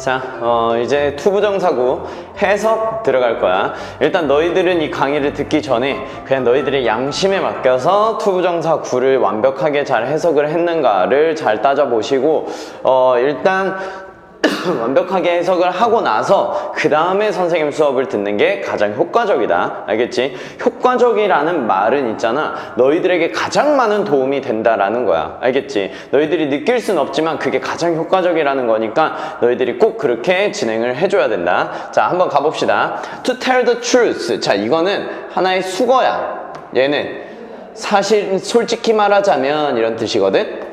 자, 어, 이제 투부정사구 해석 들어갈 거야. 일단 너희들은 이 강의를 듣기 전에 그냥 너희들의 양심에 맡겨서 투부정사구를 완벽하게 잘 해석을 했는가를 잘 따져보시고, 어, 일단 완벽하게 해석을 하고 나서 그 다음에 선생님 수업을 듣는 게 가장 효과적이다. 알겠지? 효과적이라는 말은 있잖아. 너희들에게 가장 많은 도움이 된다라는 거야. 알겠지? 너희들이 느낄 순 없지만 그게 가장 효과적이라는 거니까 너희들이 꼭 그렇게 진행을 해줘야 된다. 자, 한번 가봅시다. To tell the truth. 자, 이거는 하나의 수거야. 얘는 사실 솔직히 말하자면 이런 뜻이거든.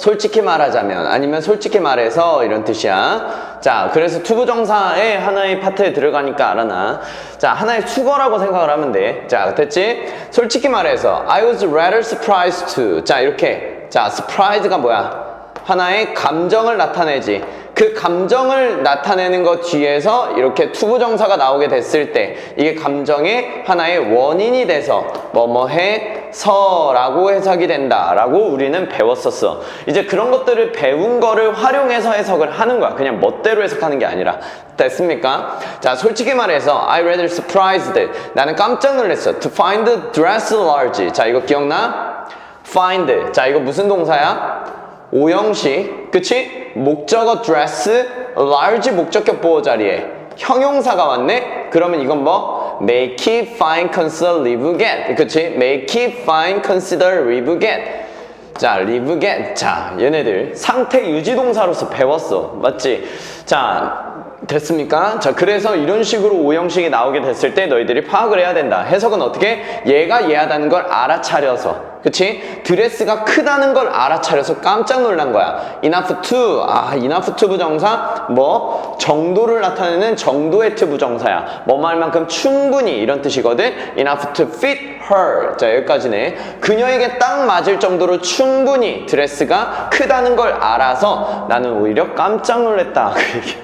솔직히 말하자면 아니면 솔직히 말해서 이런 뜻이야. 자, 그래서 투부정사의 하나의 파트에 들어가니까 알아나. 자, 하나의 수거라고 생각을 하면 돼. 자, 됐지? 솔직히 말해서 I was rather surprised to. 자, 이렇게. 자, surprise가 뭐야? 하나의 감정을 나타내지. 그 감정을 나타내는 것 뒤에서 이렇게 투부정사가 나오게 됐을 때 이게 감정의 하나의 원인이 돼서 뭐뭐해 서라고 해석이 된다라고 우리는 배웠었어. 이제 그런 것들을 배운 거를 활용해서 해석을 하는 거야. 그냥 멋대로 해석하는 게 아니라. 됐습니까? 자, 솔직히 말해서 I rather surprised. 나는 깜짝 놀랐어. To find the dress large. 자, 이거 기억나? find. 자, 이거 무슨 동사야? 오형식, 그치? 목적어 dress, large 목적격 보호 자리에 형용사가 왔네? 그러면 이건 뭐? Make it, find, consider, live, get. 그치? make it, find, consider, live, get. 자, live, get. 자, 얘네들 상태 유지 동사로서 배웠어. 맞지? 자, 됐습니까? 자, 그래서 이런 식으로 오형식이 나오게 됐을 때 너희들이 파악을 해야 된다. 해석은 어떻게? 얘가 얘하다는 걸 알아차려서. 그치? 드레스가 크다는 걸 알아차려서 깜짝 놀란 거야. enough to. 아, enough to 부정사. 뭐? 정도를 나타내는 정도의 to 부정사야. 뭐말 만큼 충분히 이런 뜻이거든. enough to fit her. 자, 여기까지네. 그녀에게 딱 맞을 정도로 충분히 드레스가 크다는 걸 알아서 나는 오히려 깜짝 놀랐다.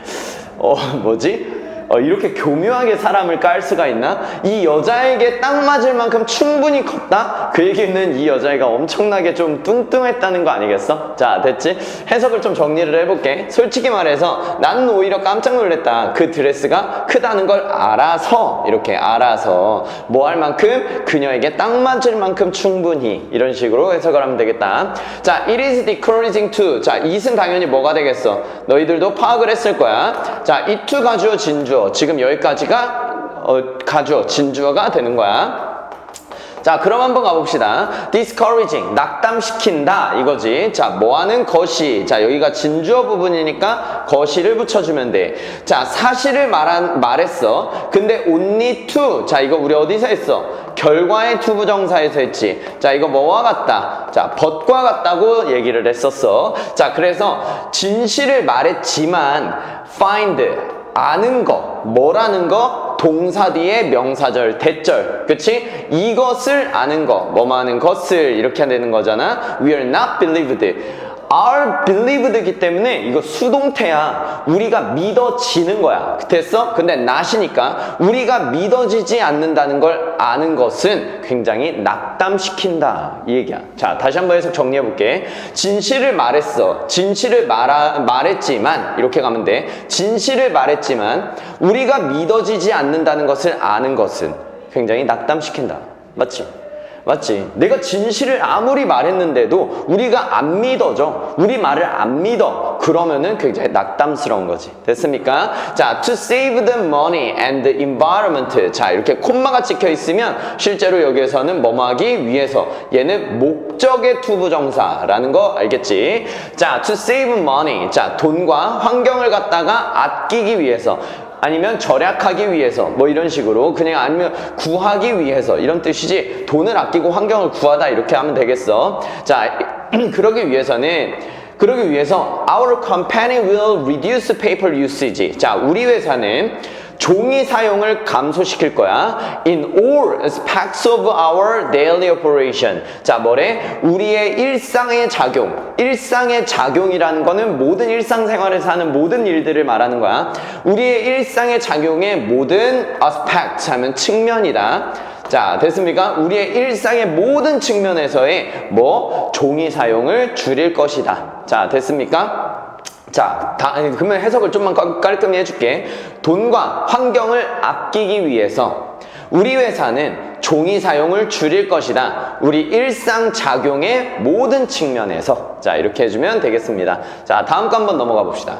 어, 뭐지? 어, 이렇게 교묘하게 사람을 깔 수가 있나? 이 여자에게 딱 맞을 만큼 충분히 컸다? 그 얘기는 이 여자애가 엄청나게 좀 뚱뚱했다는 거 아니겠어? 자, 됐지? 해석을 좀 정리를 해볼게. 솔직히 말해서 나는 오히려 깜짝 놀랐다. 그 드레스가 크다는 걸 알아서, 이렇게 알아서, 뭐 할 만큼, 그녀에게 딱 맞을 만큼 충분히, 이런 식으로 해석을 하면 되겠다. 자, it is decreasing to. 자, it은 당연히 뭐가 되겠어? 너희들도 파악을 했을 거야. 자, it to 가주어 진주 어. 지금 여기까지가 어, 가주어 진주어가 되는 거야. 자, 그럼 한번 가봅시다. discouraging, 낙담시킨다, 이거지. 자, 뭐 하는 것이. 자, 여기가 진주어 부분이니까 것이를 붙여주면 돼. 자, 사실을 말한, 말했어. 근데 only to. 자, 이거 우리 어디서 했어? 결과의 to 부정사에서 했지. 자, 이거 뭐와 같다? 자, 벗과 같다고 얘기를 했었어. 자, 그래서 진실을 말했지만, find, 아는 거, 뭐라는 거, 동사 뒤에 명사절, 대절, 그치? 이것을 아는 거, 뭐하는 것을 이렇게 되는 거잖아. We are not believed. Are believed이기 때문에 이거 수동태야. 우리가 믿어지는 거야. 됐어? 근데 not이니까 우리가 믿어지지 않는다는 걸 아는 것은 굉장히 낙담시킨다. 이 얘기야. 자, 다시 한번 해석 정리해 볼게. 진실을 말했어. 진실을 말하, 말했지만 이렇게 가면 돼. 진실을 말했지만 우리가 믿어지지 않는다는 것을 아는 것은 굉장히 낙담시킨다. 맞지? 맞지? 내가 진실을 아무리 말했는데도 우리가 안 믿어져. 우리 말을 안 믿어. 그러면은 굉장히 낙담스러운 거지. 됐습니까? 자, to save the money and the environment. 자, 이렇게 콤마가 찍혀 있으면 실제로 여기에서는 뭐하기 위해서. 얘는 목적의 투부정사라는 거 알겠지? 자, to save money. 자, 돈과 환경을 갖다가 아끼기 위해서. 아니면 절약하기 위해서 뭐 이런 식으로 그냥 아니면 구하기 위해서 이런 뜻이지 돈을 아끼고 환경을 구하다 이렇게 하면 되겠어. 자 그러기 위해서는 그러기 위해서 our company will reduce paper usage. 자 우리 회사는 종이 사용을 감소시킬 거야. In all aspects of our daily operation. 자, 뭐래? 우리의 일상의 작용. 일상의 작용이라는 거는 모든 일상생활에서 하는 모든 일들을 말하는 거야. 우리의 일상의 작용의 모든 aspect 하면 측면이다. 자, 됐습니까? 우리의 일상의 모든 측면에서의 뭐 종이 사용을 줄일 것이다. 자, 됐습니까? 자, 다, 그러면 해석을 좀만 깔- 깔끔히 해줄게. 돈과 환경을 아끼기 위해서 우리 회사는 종이 사용을 줄일 것이다. 우리 일상 작용의 모든 측면에서. 자, 이렇게 해주면 되겠습니다. 자, 다음 거 한번 넘어가 봅시다.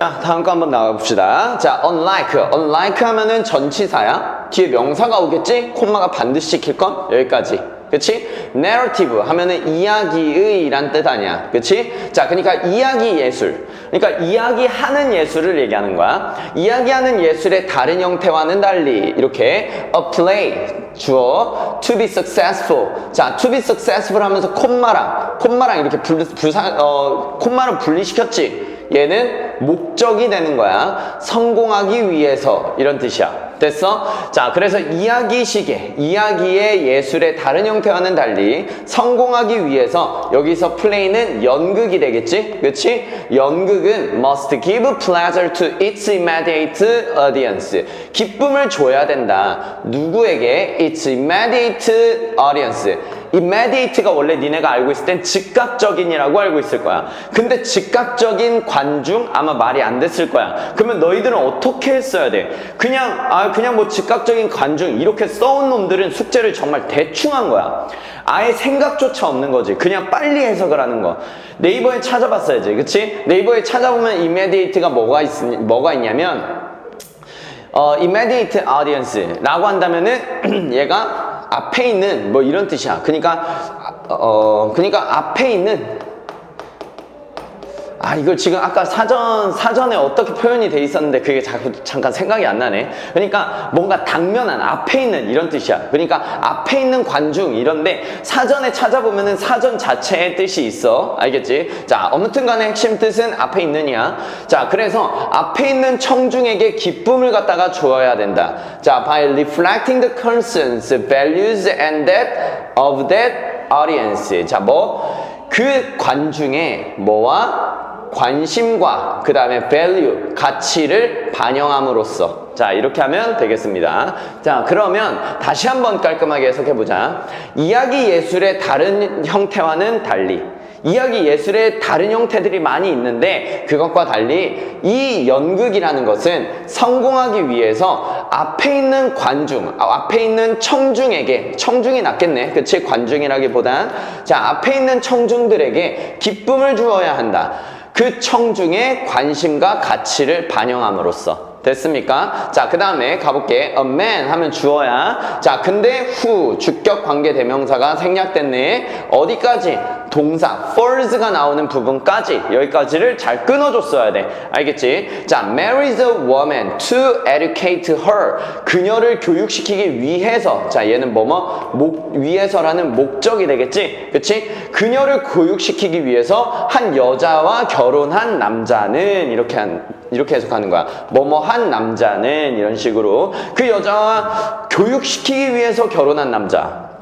자, 다음 거 한번 나가 봅시다. 자, unlike. unlike 하면은 전치사야. 뒤에 명사가 오겠지? 콤마가 반드시 찍힐 건 여기까지. 그치? narrative 하면은 이야기의 란 뜻 아니야. 그치? 자, 그러니까 이야기 예술. 그러니까 이야기하는 예술을 얘기하는 거야. 이야기하는 예술의 다른 형태와는 달리 이렇게 a play 주어 to be successful. 자, to be successful 하면서 콤마랑 콤마랑 이렇게 불, 불사, 어, 콤마를 분리시켰지. 얘는 목적이 되는 거야. 성공하기 위해서 이런 뜻이야. 됐어? 자, 그래서 이야기 시계, 이야기의 예술의 다른 형태와는 달리 성공하기 위해서 여기서 플레이는 연극이 되겠지? 그치? 연극은 must give pleasure to its immediate audience. 기쁨을 줘야 된다. 누구에게? its immediate audience. Immediate가 원래 니네가 알고 있을 땐 즉각적인이라고 알고 있을 거야. 근데 즉각적인 관중 아마 말이 안 됐을 거야. 그러면 너희들은 어떻게 했어야 돼? 그냥 아 그냥 뭐 즉각적인 관중 이렇게 써온 놈들은 숙제를 정말 대충 한 거야. 아예 생각조차 없는 거지. 그냥 빨리 해석을 하는 거. 네이버에 찾아봤어야지. 그치? 네이버에 찾아보면 immediate가 뭐가 있, 뭐가 있냐면 어, immediate audience라고 한다면은 얘가 앞에 있는 뭐 이런 뜻이야. 그러니까 어, 그러니까 앞에 있는 아 이걸 지금 아까 사전 사전에 어떻게 표현이 돼 있었는데 그게 자꾸 잠깐 생각이 안 나네. 그러니까 뭔가 당면한 앞에 있는 이런 뜻이야. 그러니까 앞에 있는 관중 이런데 사전에 찾아보면은 사전 자체의 뜻이 있어. 알겠지? 자 아무튼간에 핵심 뜻은 앞에 있느냐. 자 그래서 앞에 있는 청중에게 기쁨을 갖다가 주어야 된다. 자 by reflecting the concerns, values and that of that audience. 자 뭐 그 관중의 뭐와 관심과 그 다음에 value, 가치를 반영함으로써. 자 이렇게 하면 되겠습니다. 자 그러면 다시 한번 깔끔하게 해석해보자. 이야기 예술의 다른 형태와는 달리 이야기 예술의 다른 형태들이 많이 있는데 그것과 달리 이 연극이라는 것은 성공하기 위해서 앞에 있는 관중, 아, 앞에 있는 청중에게 청중이 낫겠네, 그치? 관중이라기보단. 자 앞에 있는 청중들에게 기쁨을 주어야 한다. 그 청중의 관심과 가치를 반영함으로써 됐습니까? 자, 그 다음에 가볼게. A man 하면 주어야. 자, 근데 who, 주격 관계 대명사가 생략됐네. 어디까지? 동사, for's가 나오는 부분까지, 여기까지를 잘 끊어줬어야 돼. 알겠지? 자, marries a woman to educate her. 그녀를 교육시키기 위해서. 자, 얘는 뭐뭐? 목, 위해서라는 목적이 되겠지? 그치? 그녀를 교육시키기 위해서 한 여자와 결혼한 남자는 이렇게 한, 이렇게 해석하는 거야. 뭐뭐 한 남자는 이런 식으로 그 여자와 교육시키기 위해서 결혼한 남자.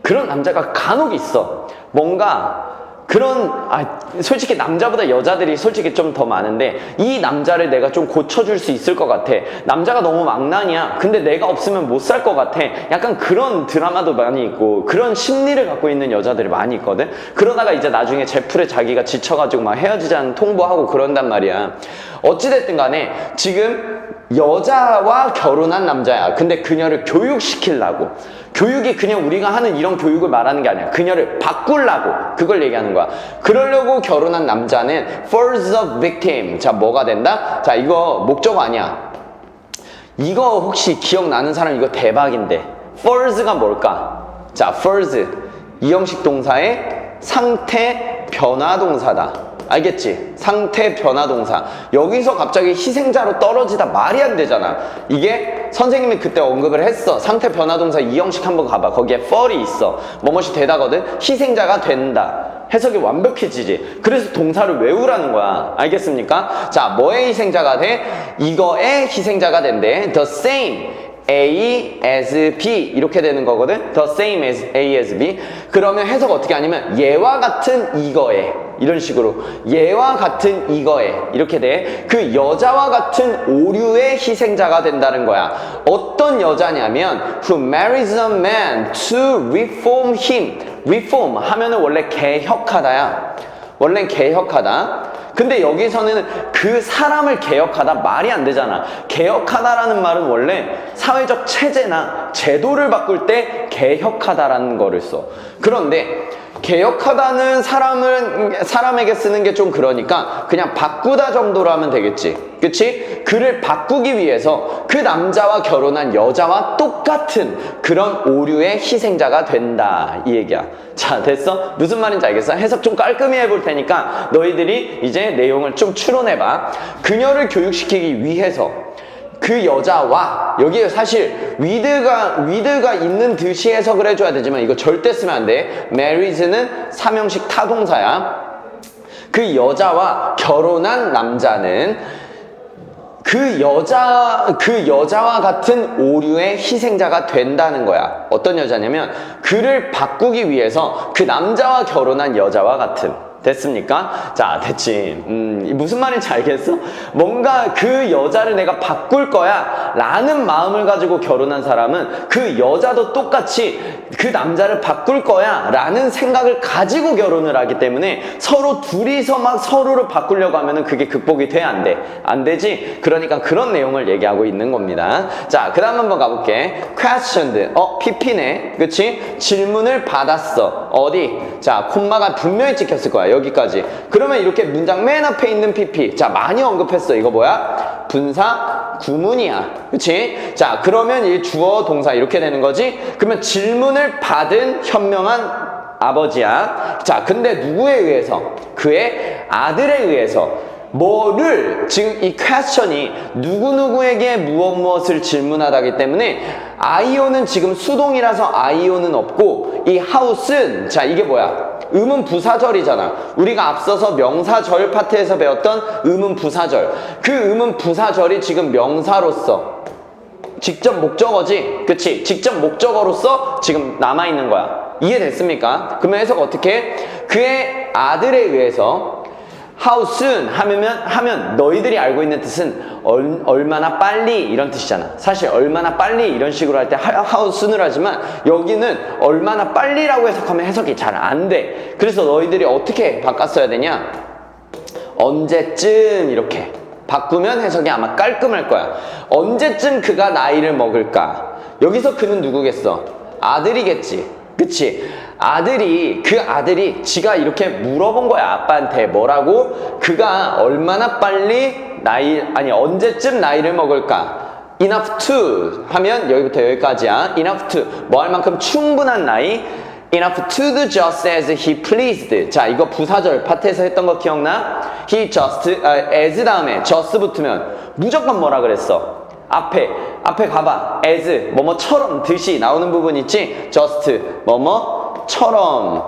그런 남자가 간혹 있어. 뭔가 그런 아 솔직히 남자보다 여자들이 솔직히 좀 더 많은데 이 남자를 내가 좀 고쳐줄 수 있을 것 같아. 남자가 너무 망난이야. 근데 내가 없으면 못 살 것 같아. 약간 그런 드라마도 많이 있고 그런 심리를 갖고 있는 여자들이 많이 있거든. 그러다가 이제 나중에 제풀에 자기가 지쳐가지고 막 헤어지자는 통보하고 그런단 말이야. 어찌됐든 간에 지금 여자와 결혼한 남자야 근데 그녀를 교육시키려고 교육이 그냥 우리가 하는 이런 교육을 말하는 게 아니야. 그녀를 바꾸려고 그걸 얘기하는 거야. 그러려고 결혼한 남자는 first victim. 자, 뭐가 된다? 자, 이거 목적어 아니야. 이거 혹시 기억나는 사람 이거 대박인데. first가 뭘까? 자, first. 이형식 동사의 상태 변화 동사다. 알겠지? 상태 변화 동사. 여기서 갑자기 희생자로 떨어지다 말이 안 되잖아. 이게 선생님이 그때 언급을 했어. 상태 변화 동사 이 형식 한번 가봐. 거기에 fall이 있어. 뭐뭇이 되다거든? 희생자가 된다. 해석이 완벽해지지. 그래서 동사를 외우라는 거야. 알겠습니까? 자, 뭐의 희생자가 돼? 이거의 희생자가 된대. The same. A as B 이렇게 되는 거거든. The same as A as B. 그러면 해석 어떻게 하냐면 얘와 같은 이거에 이런 식으로 얘와 같은 이거에 이렇게 돼. 그 여자와 같은 오류의 희생자가 된다는 거야. 어떤 여자냐면 who marries a man to reform him. reform 하면은 원래 개혁하다야. 원래 개혁하다. 근데 여기서는 그 사람을 개혁하다 말이 안 되잖아. 개혁하다라는 말은 원래 사회적 체제나 제도를 바꿀 때 개혁하다라는 거를 써. 그런데 개혁하다는 사람을 사람에게 쓰는 게 좀 그러니까 그냥 바꾸다 정도로 하면 되겠지. 그치? 그를 바꾸기 위해서 그 남자와 결혼한 여자와 똑같은 그런 오류의 희생자가 된다. 이 얘기야. 자, 됐어? 무슨 말인지 알겠어? 해석 좀 깔끔히 해볼 테니까 너희들이 이제 내용을 좀 추론해봐. 그녀를 교육시키기 위해서 그 여자와 여기에 사실 위드가 위드가 있는 듯이 해석을 해줘야 되지만 이거 절대 쓰면 안 돼. marries는 삼형식 타동사야. 그 여자와 결혼한 남자는 그 여자 그 여자와 같은 오류의 희생자가 된다는 거야. 어떤 여자냐면 그를 바꾸기 위해서 그 남자와 결혼한 여자와 같은 됐습니까? 자, 됐지. 음, 이 무슨 말인지 알겠어? 뭔가 그 여자를 내가 바꿀 거야 라는 마음을 가지고 결혼한 사람은 그 여자도 똑같이 그 남자를 바꿀 거야 라는 생각을 가지고 결혼을 하기 때문에 서로 둘이서 막 서로를 바꾸려고 하면은 그게 극복이 돼? 안 돼? 안 되지? 그러니까 그런 내용을 얘기하고 있는 겁니다. 자, 그 다음 한번 가볼게. questioned. 어, PP네. 그치? 질문을 받았어. 어디? 자, 콤마가 분명히 찍혔을 거야. 여기까지. 그러면 이렇게 문장 맨 앞에 있는 PP. 자, 많이 언급했어. 이거 뭐야? 분사 구문이야. 그치? 자, 그러면 이 주어 동사 이렇게 되는 거지? 그러면 질문을 받은 현명한 아버지야. 자, 근데 누구에 의해서? 그의 아들에 의해서. 뭐를 지금 이 퀘스천이 누구누구에게 무엇 무엇을 질문하다기 때문에 아이오는 지금 수동이라서 아이오는 없고 이 하우스는 자 이게 뭐야? 의문 부사절이잖아. 우리가 앞서서 명사절 파트에서 배웠던 의문 부사절. 그 의문 부사절이 지금 명사로서 직접 목적어지? 그치? 직접 목적어로서 지금 남아있는 거야. 이해됐습니까? 그러면 해석 어떻게? 해? 그의 아들에 의해서 How soon 하면, 하면 너희들이 알고 있는 뜻은 얼, 얼마나 빨리 이런 뜻이잖아. 사실 얼마나 빨리 이런 식으로 할 때 how soon을 하지만 여기는 얼마나 빨리라고 해석하면 해석이 잘 안 돼. 그래서 너희들이 어떻게 바꿨어야 되냐? 언제쯤 이렇게 바꾸면 해석이 아마 깔끔할 거야. 언제쯤 그가 나이를 먹을까? 여기서 그는 누구겠어? 아들이겠지. 그치? 아들이, 그 아들이 지가 이렇게 물어본 거야. 아빠한테 뭐라고? 그가 얼마나 빨리 나이, 아니, 언제쯤 나이를 먹을까? enough to 하면 여기부터 여기까지야. enough to. 뭐 할 만큼 충분한 나이. enough to do just as he pleased. 자, 이거 부사절 파트에서 했던 거 기억나? he just, 아, as 다음에 just 붙으면 무조건 뭐라 그랬어? 앞에, 앞에 가봐. as, 뭐뭐처럼, 듯이 나오는 부분 있지? just, 뭐 뭐처럼,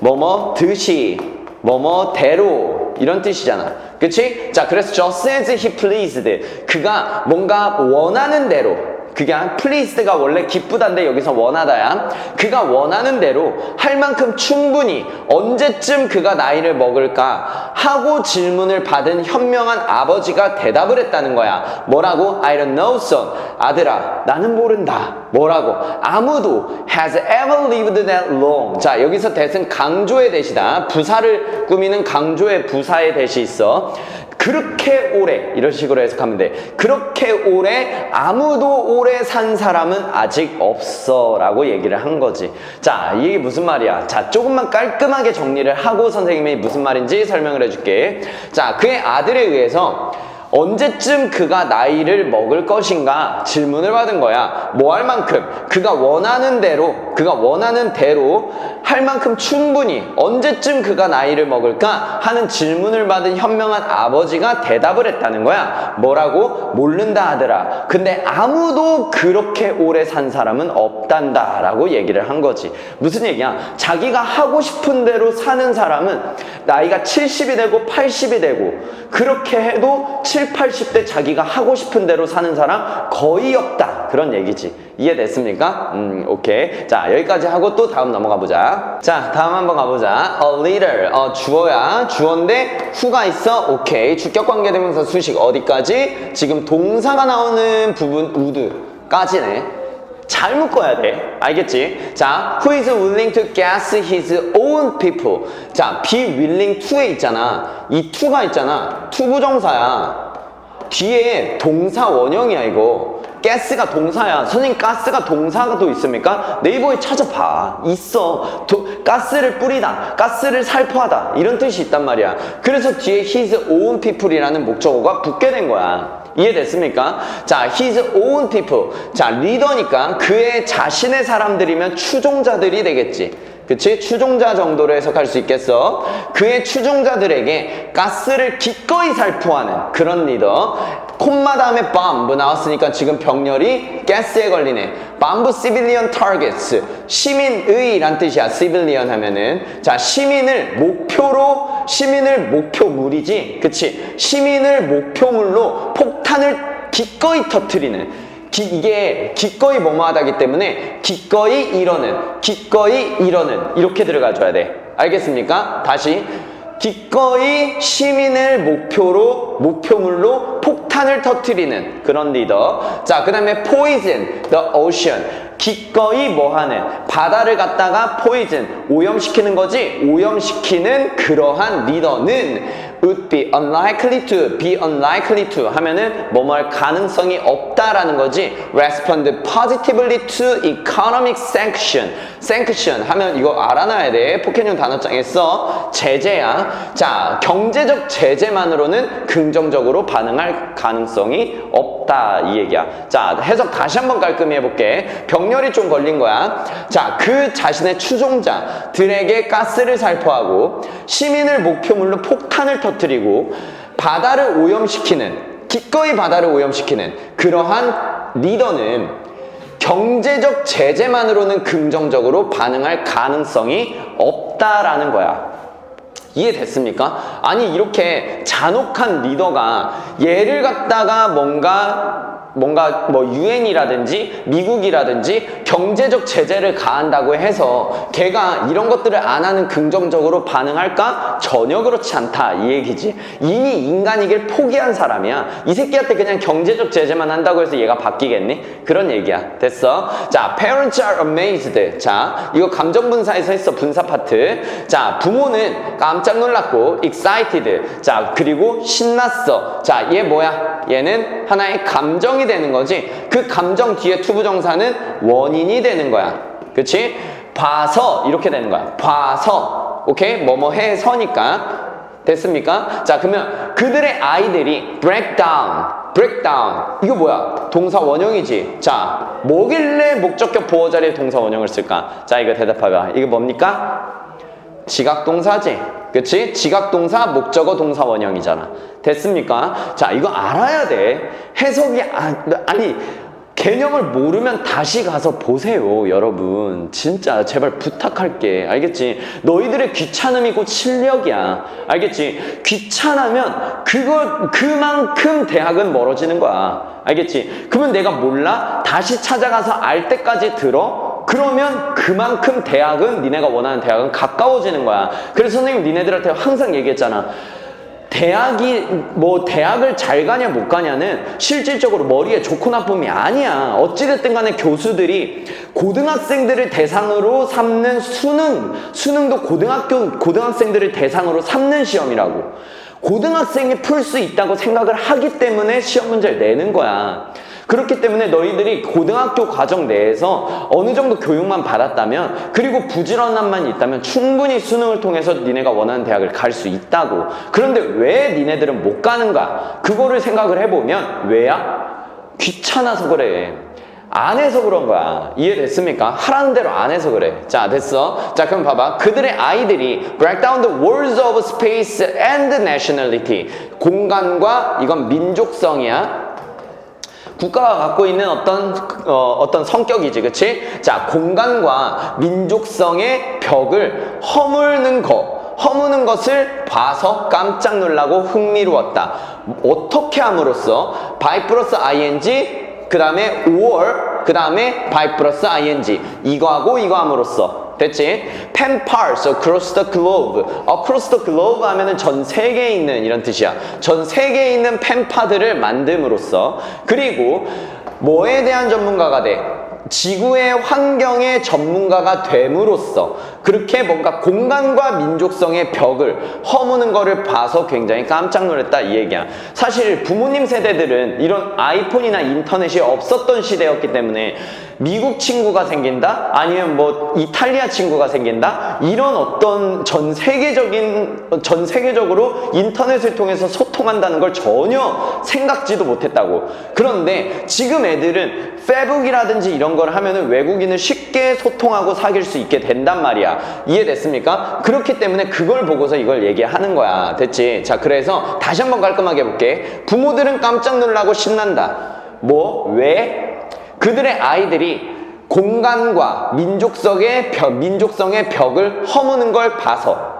뭐뭐, 듯이, 뭐뭐 대로, 이런 뜻이잖아. 그치? 자, 그래서 just as he pleased. 그가 뭔가 원하는 대로, 그게 한 pleased가 원래 기쁘다인데 여기서 원하다야. 그가 원하는 대로 할 만큼 충분히 언제쯤 그가 나이를 먹을까 하고 질문을 받은 현명한 아버지가 대답을 했다는 거야. 뭐라고? I don't know, son. 아들아, 나는 모른다. 뭐라고? 아무도 has ever lived that long. 자, 여기서 대신 강조의 대시다. 부사를 꾸미는 강조의 부사의 대시 있어. 그렇게 오래 이런 식으로 해석하면 돼. 그렇게 오래 아무도 오래 산 사람은 아직 없어라고 얘기를 한 거지. 자, 이게 무슨 말이야? 자, 조금만 깔끔하게 정리를 하고 선생님이 무슨 말인지 설명을 해줄게. 자, 그의 아들에 의해서 언제쯤 그가 나이를 먹을 것인가 질문을 받은 거야. 뭐 할 만큼 그가 원하는 대로 그가 원하는 대로 할 만큼 충분히 언제쯤 그가 나이를 먹을까 하는 질문을 받은 현명한 아버지가 대답을 했다는 거야. 뭐라고? 모른다 하더라. 근데 아무도 그렇게 오래 산 사람은 없단다라고 얘기를 한 거지. 무슨 얘기야? 자기가 하고 싶은 대로 사는 사람은 나이가 70이 되고 80이 되고 그렇게 해도 7, 80대 자기가 하고 싶은 대로 사는 사람 거의 없다. 그런 얘기지. 이해됐습니까? 음, 오케이. 자, 여기까지 하고 또 다음 넘어가 보자. 자, 다음 한번 가보자. A leader. 어, 주어야. 주어인데 후가 있어. 오케이. 주격 관계 대명사 수식 어디까지? 지금 동사가 나오는 부분 우드까지네. 잘 묶어야 돼. 알겠지? 자, who is willing to gas his own people? 자, be willing to에 있잖아. 이 to가 있잖아. 투부정사야. 뒤에 동사 원형이야 이거 가스가 동사야 선생님 가스가 동사가 또 있습니까? 네이버에 찾아봐 있어 도, 가스를 뿌리다 가스를 살포하다 이런 뜻이 있단 말이야 그래서 뒤에 his own people이라는 목적어가 붙게 된 거야 이해됐습니까? 자, his own people. 자, 리더니까 그의 자신의 사람들이면 추종자들이 되겠지. 그치? 추종자 정도로 해석할 수 있겠어. 그의 추종자들에게 가스를 기꺼이 살포하는 그런 리더. 콤마 다음에 bomb 나왔으니까 지금 병렬이 가스에 걸리네. bomb civilian targets. 시민의란 뜻이야. civilian 하면은. 자, 시민을 목표로, 시민을 목표물이지. 그치? 시민을 목표물로 폭탄을 기꺼이 터트리는 기- 이게 기꺼이 뭐뭐하다기 때문에 기꺼이 이러는 기꺼이 이러는 이렇게 들어가줘야 돼. 알겠습니까? 다시. 기꺼이 시민을 목표로 목표물로 폭탄을 터트리는 그런 리더. 자 그 다음에 poison the ocean. 기꺼이 뭐 하는 바다를 갖다가 poison 오염시키는 거지? 오염시키는 그러한 리더는 would be unlikely to, be unlikely to 하면은 뭐뭐 할 가능성이 없다라는 거지. respond positively to economic sanction. sanction 하면 이거 알아놔야 돼. 포켓용 단어장에 써. 제재야. 자, 경제적 제재만으로는 긍정적으로 반응할 가능성이 없다. 이 얘기야. 자, 해석 다시 한번 깔끔히 해볼게. 병렬이 좀 걸린 거야. 자, 그 자신의 추종자들에게 가스를 살포하고 시민을 목표물로 폭탄을 터 뜨리고 바다를 오염시키는 기꺼이 바다를 오염시키는 그러한 리더는 경제적 제재만으로는 긍정적으로 반응할 가능성이 없다라는 거야. 이해됐습니까? 아니 이렇게 잔혹한 리더가 얘를 갖다가 뭔가 뭔가 뭐 유엔이라든지 미국이라든지 경제적 제재를 가한다고 해서 걔가 이런 것들을 안 하는 긍정적으로 반응할까? 전혀 그렇지 않다 이 얘기지. 이미 인간이길 포기한 사람이야. 이 새끼한테 그냥 경제적 제재만 한다고 해서 얘가 바뀌겠니? 그런 얘기야. 됐어? 자 parents are amazed. 자 이거 감정 분사에서 했어 분사 파트. 자 부모는 깜짝 놀랐고 excited. 자 그리고 신났어. 자 얘 뭐야? 얘는 하나의 감정 이 되는 거지. 그 감정 뒤에 투부정사는 원인이 되는 거야. 그치? 봐서 이렇게 되는 거야. 봐서. 오케이? 뭐뭐 해서니까. 됐습니까? 자 그러면 그들의 아이들이 break down break down 이거 뭐야? 동사 원형이지. 자 뭐길래 목적격 보호 자리에 동사 원형을 쓸까? 자 이거 대답해봐. 이게 뭡니까 지각동사지. 그치? 지각동사, 목적어, 동사 원형이잖아. 됐습니까? 자, 이거 알아야 돼. 해석이, 아, 아니, 개념을 모르면 다시 가서 보세요, 여러분. 진짜, 제발 부탁할게. 알겠지? 너희들의 귀찮음이 곧 실력이야. 알겠지? 귀찮으면 그거, 그만큼 대학은 멀어지는 거야. 알겠지? 그러면 내가 몰라? 다시 찾아가서 알 때까지 들어? 그러면 그만큼 대학은 니네가 원하는 대학은 가까워지는 거야. 그래서 선생님 니네들한테 항상 얘기했잖아. 대학이 뭐 대학을 잘 가냐 못 가냐는 실질적으로 머리에 좋고 나쁨이 아니야. 어찌됐든 간에 교수들이 고등학생들을 대상으로 삼는 수능, 수능도 고등학교 고등학생들을 대상으로 삼는 시험이라고. 고등학생이 풀 수 있다고 생각을 하기 때문에 시험 문제를 내는 거야. 그렇기 때문에 너희들이 고등학교 과정 내에서 어느 정도 교육만 받았다면 그리고 부지런함만 있다면 충분히 수능을 통해서 니네가 원하는 대학을 갈 수 있다고. 그런데 왜 니네들은 못 가는가? 그거를 생각을 해보면 왜야? 귀찮아서 그래. 안 해서 그런 거야. 이해됐습니까? 하라는 대로 안 해서 그래. 자 됐어. 자 그럼 봐봐. 그들의 아이들이 break down the walls of space and nationality. 공간과 이건 민족성이야 국가가 갖고 있는 어떤 어, 어떤 성격이지, 그치? 자, 공간과 민족성의 벽을 허물는 거, 허무는 것을 봐서 깜짝 놀라고 흥미로웠다. 어떻게 함으로써 by 플러스 ing 그 다음에 or 그 다음에 by 플러스 ing 이거하고 이거 함으로써 됐지? pen parts across the globe across the globe 하면은 전 세계에 있는 이런 뜻이야 전 세계에 있는 펜파들을 만듦으로써 그리고 뭐에 대한 전문가가 돼? 지구의 환경의 전문가가 됨으로써 그렇게 뭔가 공간과 민족성의 벽을 허무는 거를 봐서 굉장히 깜짝 놀랐다 이 얘기야. 사실 부모님 세대들은 이런 아이폰이나 인터넷이 없었던 시대였기 때문에 미국 친구가 생긴다? 아니면 뭐 이탈리아 친구가 생긴다? 이런 어떤 전 세계적인, 전 세계적으로 인터넷을 통해서 소통한다는 걸 전혀 생각지도 못했다고. 그런데 지금 애들은 페북이라든지 이런 걸 하면은 외국인을 쉽게 소통하고 사귈 수 있게 된단 말이야. 이해됐습니까? 그렇기 때문에 그걸 보고서 이걸 얘기하는 거야. 됐지? 자, 그래서 다시 한번 깔끔하게 해볼게. 부모들은 깜짝 놀라고 신난다. 뭐? 왜? 그들의 아이들이 공간과 민족성의 벽, 민족성의 벽을 허무는 걸 봐서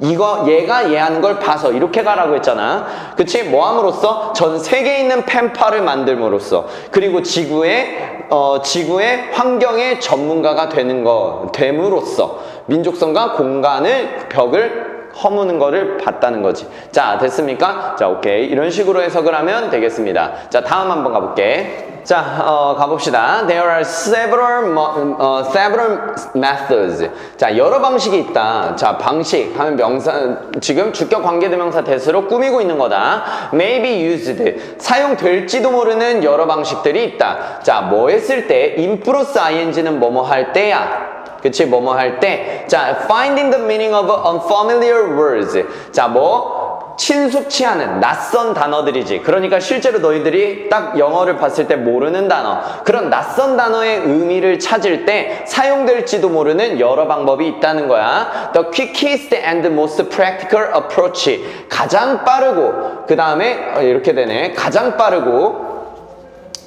이거 얘가 얘 하는 걸 봐서 이렇게 가라고 했잖아. 그치? 뭐 함으로써 전 세계에 있는 펜파를 만들므로써 그리고 지구의 어 지구의 환경의 전문가가 되는 거 됨으로써 민족성과 공간을 벽을 허무는 거를 봤다는 거지. 자, 됐습니까? 자, 오케이. 이런 식으로 해석을 하면 되겠습니다. 자, 다음 한번 가볼게. 자, 어, 가봅시다. There are several, 어, several methods. 자, 여러 방식이 있다. 자, 방식 하면 명사, 지금 주격 관계대명사 대수로 꾸미고 있는 거다. May be used. 사용될지도 모르는 여러 방식들이 있다. 자, 뭐 했을 때, in 플러스 ing는 뭐뭐 할 때야. 그치 뭐뭐 할 때 자 finding the meaning of unfamiliar words 자 뭐 친숙치 않은 낯선 단어들이지 그러니까 실제로 너희들이 딱 영어를 봤을 때 모르는 단어 그런 낯선 단어의 의미를 찾을 때 사용될지도 모르는 여러 방법이 있다는 거야 the quickest and most practical approach 가장 빠르고 그 다음에 이렇게 되네 가장 빠르고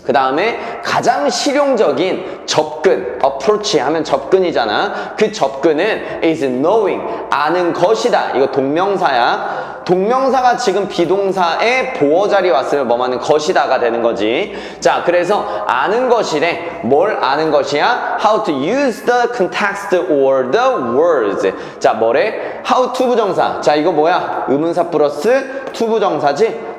그 다음에 가장 실용적인 접근, approach 하면 접근이잖아. 그 접근은 is knowing, 아는 것이다. 이거 동명사야. 동명사가 지금 비동사의 보어 자리 왔으면 뭐하는 것이다가 되는 거지. 자, 그래서 아는 것이래. 뭘 아는 것이야? How to use the context or the words. 자, 뭐래? How to 부정사. 자, 이거 뭐야? 의문사 플러스 to 부정사지?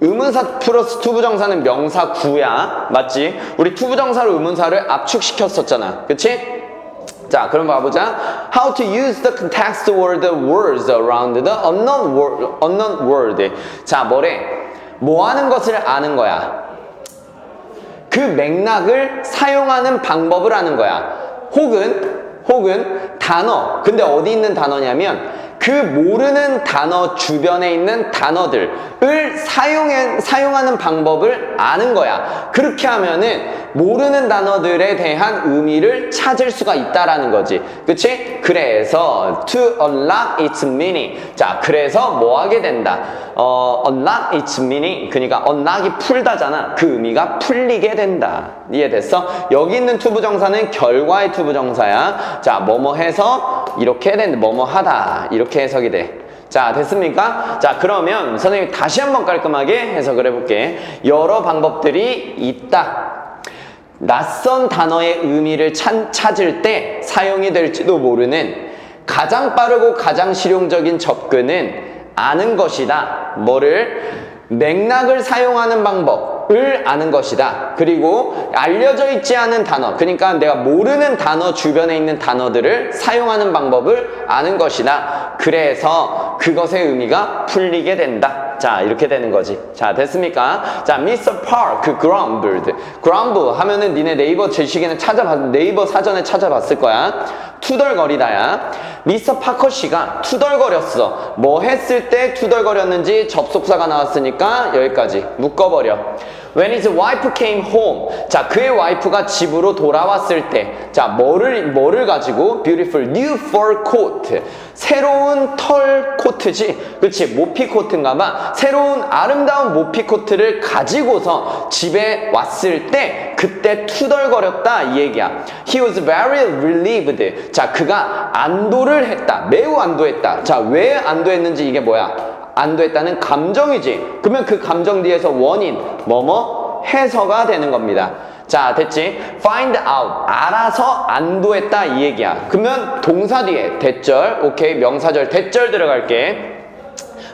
의문사 플러스 투부정사는 명사 구야 맞지? 우리 투부정사로 의문사를 압축시켰었잖아 그치? 자 그럼 봐보자. How to use the context or the words around the unknown word, unknown word. 자 뭐래? 뭐 하는 것을 아는 거야? 그 맥락을 사용하는 방법을 아는 거야. 혹은 혹은 단어. 근데 어디 있는 단어냐면 그 모르는 단어 주변에 있는 단어들을 사용해, 사용하는 방법을 아는 거야. 그렇게 하면은 모르는 단어들에 대한 의미를 찾을 수가 있다라는 거지. 그치? 그래서 to unlock its meaning. 자, 그래서 뭐 하게 된다? 어, unlock its meaning. 그러니까 unlock이 풀다잖아. 그 의미가 풀리게 된다. 이해됐어? 여기 있는 투부정사는 결과의 투부정사야. 자, 뭐뭐 해서 이렇게 된다. 뭐뭐 하다. 이렇게 해석이 돼. 자, 됐습니까? 자, 그러면 선생님이 다시 한번 깔끔하게 해석을 해볼게. 여러 방법들이 있다. 낯선 단어의 의미를 찾, 찾을 때 사용이 될지도 모르는 가장 빠르고 가장 실용적인 접근은 아는 것이다. 뭐를? 맥락을 사용하는 방법을 아는 것이다. 그리고 알려져 있지 않은 단어, 그러니까 내가 모르는 단어 주변에 있는 단어들을 사용하는 방법을 아는 것이다. 그래서 그것의 의미가 풀리게 된다. 자, 이렇게 되는 거지. 자, 됐습니까? 자, Mr. Park grumbled. grumble 하면은 니네 네이버 제시기는 찾아봤, 네이버 사전에 찾아봤을 거야. 투덜거리다야. 미스터 파커 씨가 투덜거렸어. 뭐 했을 때 투덜거렸는지 접속사가 나왔으니까 여기까지 묶어버려. When his wife came home. 자, 그의 와이프가 집으로 돌아왔을 때. 자, 뭐를, 뭐를 가지고? Beautiful new fur coat. 새로운 털 코트지. 그치? 모피 코트인가 봐. 새로운 아름다운 모피 코트를 가지고서 집에 왔을 때, 그때 투덜거렸다. 이 얘기야. He was very relieved. 자, 그가 안도를 했다. 매우 안도했다. 자, 왜 안도했는지 이게 뭐야? 안도했다는 감정이지. 그러면 그 감정 뒤에서 원인, 뭐뭐 해서가 되는 겁니다. 자, 됐지? find out. 알아서 안도했다 이 얘기야. 그러면 동사 뒤에 대절, 오케이, 명사절, 대절 들어갈게.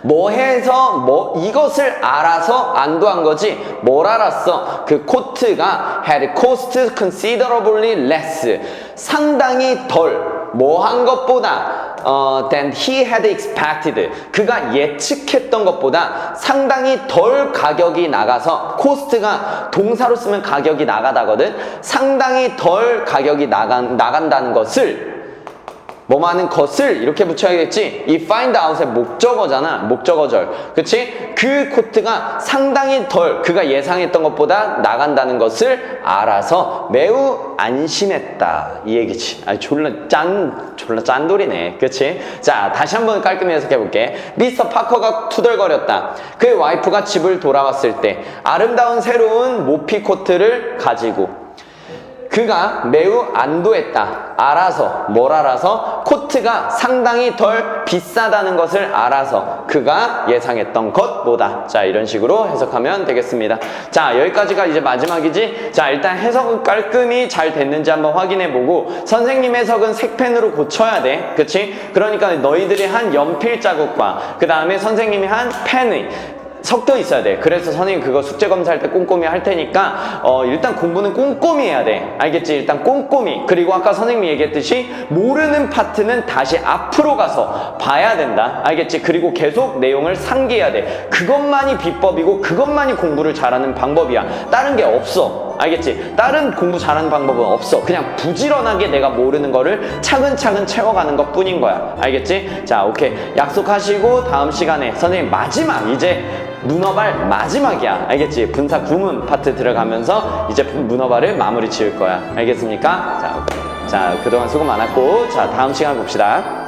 뭐 해서 뭐 이것을 알아서 안도한 거지 뭘 알았어 그 코트가 had cost considerably less 상당히 덜 뭐 한 것보다 어, than he had expected. 그가 예측했던 것보다 상당히 덜 가격이 나가서 코스트가 동사로 쓰면 가격이 나가다거든. 상당히 덜 가격이 나간, 나간다는 것을 뭐하는 것을 이렇게 붙여야겠지? 이 find out의 목적어잖아. 목적어절. 그치? 그 코트가 상당히 덜 그가 예상했던 것보다 나간다는 것을 알아서 매우 안심했다. 이 얘기지. 아 졸라 짠 졸라 짠돌이네. 그치? 자 다시 한번 깔끔히 해석해 볼게. 미스터 파커가 투덜거렸다. 그의 와이프가 집을 돌아왔을 때 아름다운 새로운 모피 코트를 가지고 그가 매우 안도했다. 알아서, 뭘 알아서? 코트가 상당히 덜 비싸다는 것을 알아서 그가 예상했던 것보다. 자, 이런 식으로 해석하면 되겠습니다. 자, 여기까지가 이제 마지막이지? 자, 일단 해석은 깔끔히 잘 됐는지 한번 확인해 보고 선생님 해석은 색펜으로 고쳐야 돼. 그치? 그러니까 너희들이 한 연필 자국과 그 다음에 선생님이 한 펜의 섞여 있어야 돼. 그래서 선생님 그거 숙제 검사할 때 꼼꼼히 할 테니까 어 일단 공부는 꼼꼼히 해야 돼. 알겠지? 일단 꼼꼼히. 그리고 아까 선생님이 얘기했듯이 모르는 파트는 다시 앞으로 가서 봐야 된다. 알겠지? 그리고 계속 내용을 상기해야 돼. 그것만이 비법이고 그것만이 공부를 잘하는 방법이야. 다른 게 없어. 알겠지? 다른 공부 잘하는 방법은 없어. 그냥 부지런하게 내가 모르는 거를 차근차근 채워가는 것 뿐인 거야. 알겠지? 자, 오케이. 약속하시고 다음 시간에 선생님 마지막 이제 문어발 마지막이야. 알겠지? 분사 구문 파트 들어가면서 이제 문어발을 마무리 지을 거야. 알겠습니까? 자, 오케이. 자, 그동안 수고 많았고, 자, 다음 시간에 봅시다.